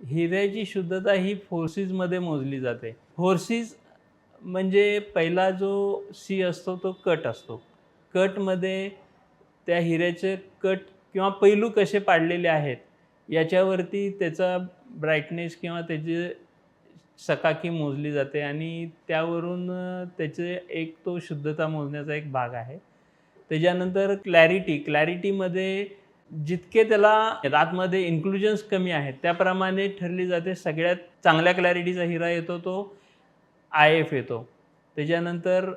हिऱ्याची शुद्धता ही फोर्सीजमध्ये मोजली जाते. फोर्सीज म्हणजे पहिला जो सी असतो तो कट असतो. कटमध्ये त्या हिऱ्याचे कट किंवा पैलू कसे पाडलेले आहेत याच्यावरती त्याचा ब्राईटनेस किंवा त्याचे सकाकी मोजली जाते आणि त्यावरून त्याचे एक तो शुद्धता मोजण्याचा एक भाग आहे. त्याच्यानंतर क्लॅरिटी क्लॅरिटीमध्ये जितके त्याला आतमध्ये इन्क्लुजन्स कमी आहेत त्याप्रमाणे ठरली जाते. सगळ्यात चांगल्या क्लॅरिटीचा हिरा येतो तो आय एफ येतो. त्याच्यानंतर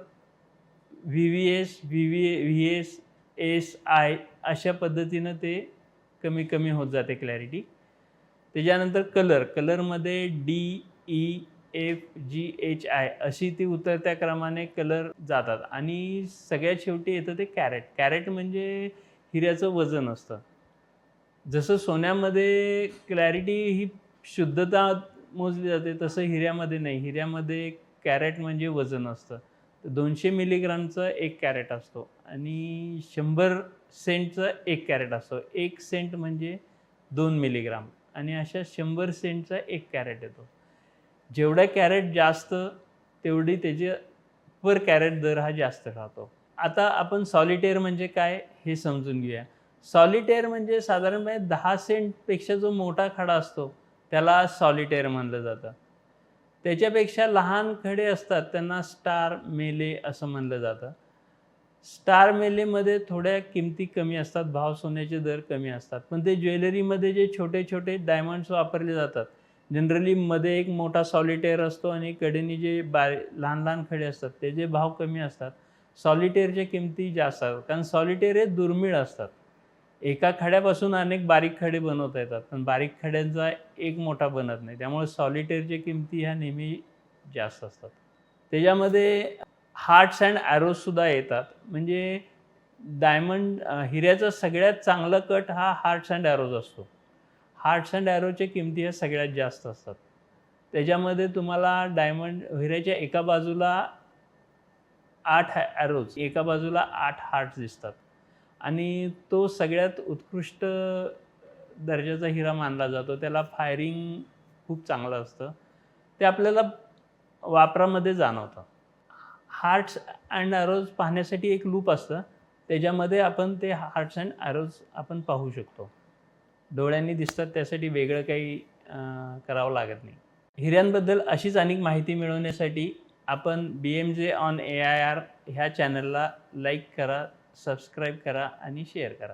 V V S V V V S S I अशा पद्धतीनं ते कमी कमी होत जाते क्लॅरिटी त्याच्यानंतर कलर कलरमध्ये D E F G H I अशी ती उतरत्या क्रमाने कलर जातात. आणि सगळ्यात शेवटी येतं ते कॅरेट कॅरेट म्हणजे हिऱ्याचं वजन असतं. जसं सोन्यामध्ये क्लॅरिटी ही शुद्धता मोजली जाते तसं हिऱ्यामध्ये नाही. हिऱ्यामध्ये कॅरेट म्हणजे वजन असतं. तर दोनशे मिलीग्रामचं एक कॅरेट असतो आणि शंभर सेंटचं एक कॅरेट असतो. एक सेंट म्हणजे दोन मिलीग्राम आणि अशा शंभर सेंटचा एक कॅरेट येतो. जेवढा कॅरेट जास्त तेवढी त्याचे पर कॅरेट दर हा जास्त राहतो. आता आपण सॉलिटेअर म्हणजे काय हे समजून घेऊया. सॉलिटेअर म्हणजे साधारणपणे दहा सेंटपेक्षा जो मोठा खडा असतो त्याला सॉलिटेअर म्हणलं जातं. त्याच्यापेक्षा लहान खडे असतात त्यांना स्टार मेले असं म्हणलं जातं. स्टार मेलेमध्ये थोड्या किमती कमी असतात भाव सोन्याचे दर कमी असतात. पण ते ज्वेलरीमध्ये जे छोटे छोटे डायमंड्स वापरले जातात जनरली मध्ये एक मोठा सॉलिटेअर असतो आणि कडेनी जे बा लहान लहान खडे असतात त्याचे भाव कमी असतात. सॉलिटेअरच्या किमती जास्त असतात. कारण सॉलिटेअर हे दुर्मिळ असतात. एका खड्यापासून अनेक बारीक खडे बनवता येतात. पण बारीक खड्यांचा एक मोठा बनत नाही. त्यामुळे सॉलिटेअरच्या किमती ह्या नेहमी जास्त असतात. त्याच्यामध्ये हार्ट्स अँड ॲरोजसुद्धा येतात. म्हणजे डायमंड हिऱ्याचा सगळ्यात चांगला कट हा हार्ट्स अँड ॲरोज असतो. हार्ट्स अँड ॲरोच्या किमती ह्या सगळ्यात जास्त असतात. त्याच्यामध्ये तुम्हाला डायमंड हिऱ्याच्या एका बाजूला आठ ॲरोज एका बाजूला आठ हार्ट्स दिसतात. आणि तो सगळ्यात उत्कृष्ट दर्जाचा हिरा मानला जातो. त्याला फायरिंग खूप चांगलं असतं. ते आपल्याला वापरामध्ये जाणवतं. हार्ट्स अँड ॲरोज पाहण्यासाठी एक लूप असतं. त्याच्यामध्ये आपण ते हार्ट्स अँड ॲरोज आपण पाहू शकतो. डोळ्यांनी दिसतात त्यासाठी वेगळं काही करावं लागत नाही. हिऱ्यांबद्दल अशीच अनेक माहिती मिळवण्यासाठी आपण B M J on A I R ह्या चॅनलला लाईक करा सबस्क्राईब करा आणि शेअर करा.